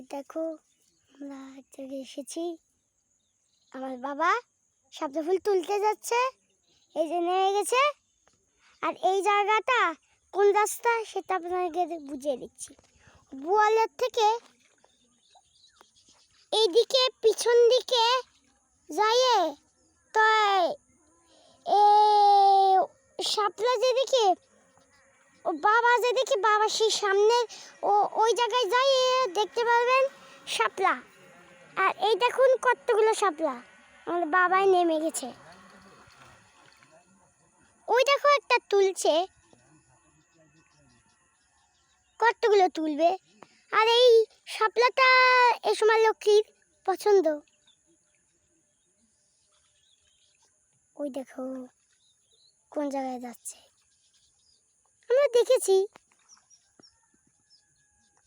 এই দেখো আমরা জায়গায় এসেছি। আমার বাবা শাপলা ফুল তুলতে যাচ্ছে, এই যে নেমে গেছে। আর এই জায়গাটা কোন রাস্তা সেটা আপনাকে বুঝিয়ে দিচ্ছি। বোয়ালের থেকে এইদিকে পিছন দিকে যাইয়ে তাই এ সাপলা যেদিকে ও বাবা যেদিকে বাবা সেই সামনে, ও ওই জায়গায় যাই দেখতে পারবেন, শাপলা। আর এই দেখুন কতগুলো শাপলা। আমার বাবাই নেমে গেছে। ওই দেখো একটা তুলছে। কতগুলো তুলবে। আর এই শাপলাটা এ সময় লক্ষ্মীর পছন্দ। ওই দেখো, কোন জায়গায় যাচ্ছে। দেখেছি।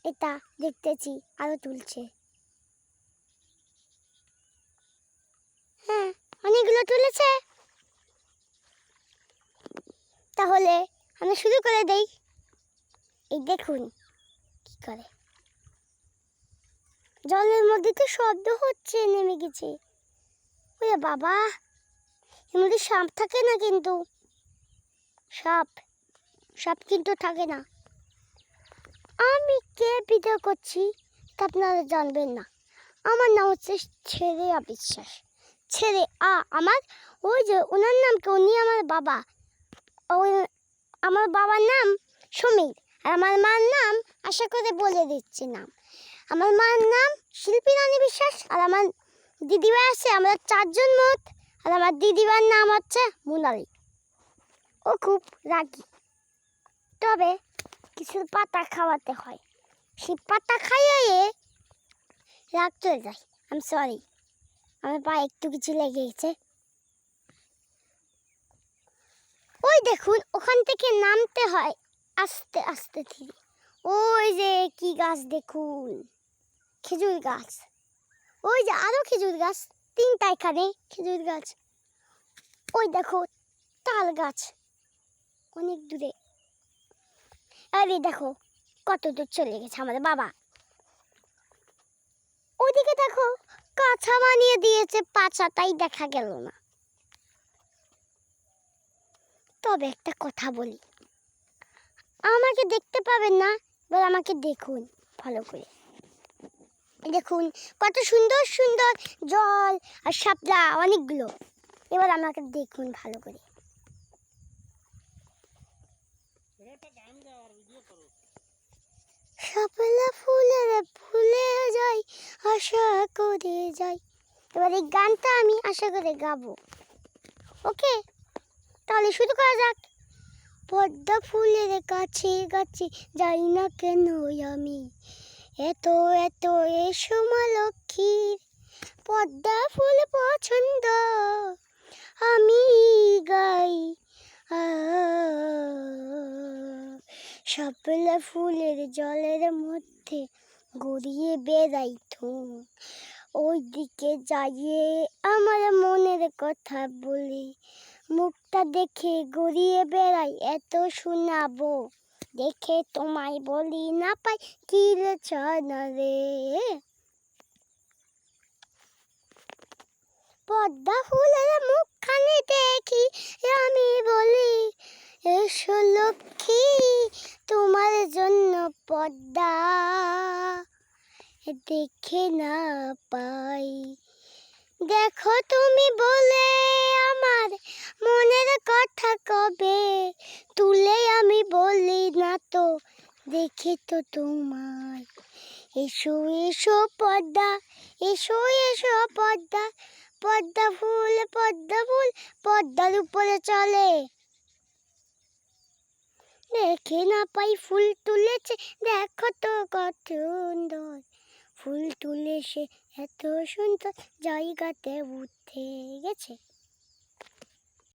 এটা দেখতেছি, আরও তুলছে। হ্যাঁ অনেকগুলো তুলেছে। তাহলে আমি শুরু করে দেই। এই দেখুন, কি করে। জলের মধ্যে তো শব্দ হচ্ছে, নেমে গেছে। ওরে বাবা, এর মধ্যে সাপ থাকে না কিন্তু? সাপ সাপ কিন্তু থাকে না। আমি কে ভিডিও করছি তা আপনারা জানবেন না। আমার নাম হচ্ছে ছেড়ে অবিশ্বাস ছেড়ে আ, আমার ওই যে ওনার নাম কি? উনি আমার বাবা। ওই আমার বাবার নাম সমীর। আর আমার মার নাম আশা করে বলে দিচ্ছি নাম। আমার মার নাম শিল্পী রানী বিশ্বাস। আর আমার দিদিভাই আছে, আমরা চারজন মোট। আর আমার দিদিভাইয়ের নাম হচ্ছে মোনালি। ও খুব রাগী। তবে কিছু পাতা খাওয়াতে হয়। সেই পাতা খাইয়ে রাগ চলে যায়। আমি সরি আমার পায়ে একটু কিছু লেগে গেছে। ওই দেখুন, ওখান থেকে নামতে হয় আস্তে আস্তে ধীরে। ওই যে কি গাছ দেখুন, খেজুর গাছ। ওই যে আরও খেজুর গাছ, তিনটা এখানে খেজুর গাছ। ওই দেখো, তাল গাছ। অনেক দূরে। আরে দেখো, কত দূর চলে গেছে আমাদের বাবা। ওইদিকে দেখো কাছা বানিয়ে দিয়েছে পাচাটাই দেখা গেল না। তবে একটা কথা বলি, আমাকে দেখতে পাবেন না এবার আমাকে দেখুন ভালো করে। দেখুন, কত সুন্দর সুন্দর জল আর শাপলা, অনেকগুলো। এবার আমাকে দেখুন ভালো করে। শাপলা ফুলের ফুলে যাই আশা করে যাই এবার এই গানটা আমি আশা করে গাবো। ওকে? তাহলে শুরু করা যাক। পদ্মা ফুলের কাছে কাছে যাই না কেন আমি? এত এত, এসো মা লক্ষ্মীর। পদ্মা ফুল পছন্দ, আমি গাই আ শাপলা ফুলের জলের মধ্যে গড়িয়ে বেড়াই ধুম ওই দিকে যাইয়ে আমার মনের কথা বলি। মুখটা দেখে গড়িয়ে বেড়াই, এত শোনাবো। দেখে তোমায় বলি, না পাই কি রে রে? পদ্মা ফুলের মুখখানি দেখি, আমি বলি, এসো লক্ষ্মী জন্য পদ্মা দেখে না পাই। দেখো তুমি বলে আমার মনের কথা কবে? তুলে আমি বলি না তো, দেখে তো তোমার। এসো এসো পদ্মা এসো এসো পদ্মা পদ্মা ফুল পদ্মা ফুল পদ্মার উপরে চলে। দেখে না পাই ফুল তুলেছে। দেখো তো কত সুন্দর। ফুল তুলেছে এত সুন্দর জায়গাতে উঠে গেছে।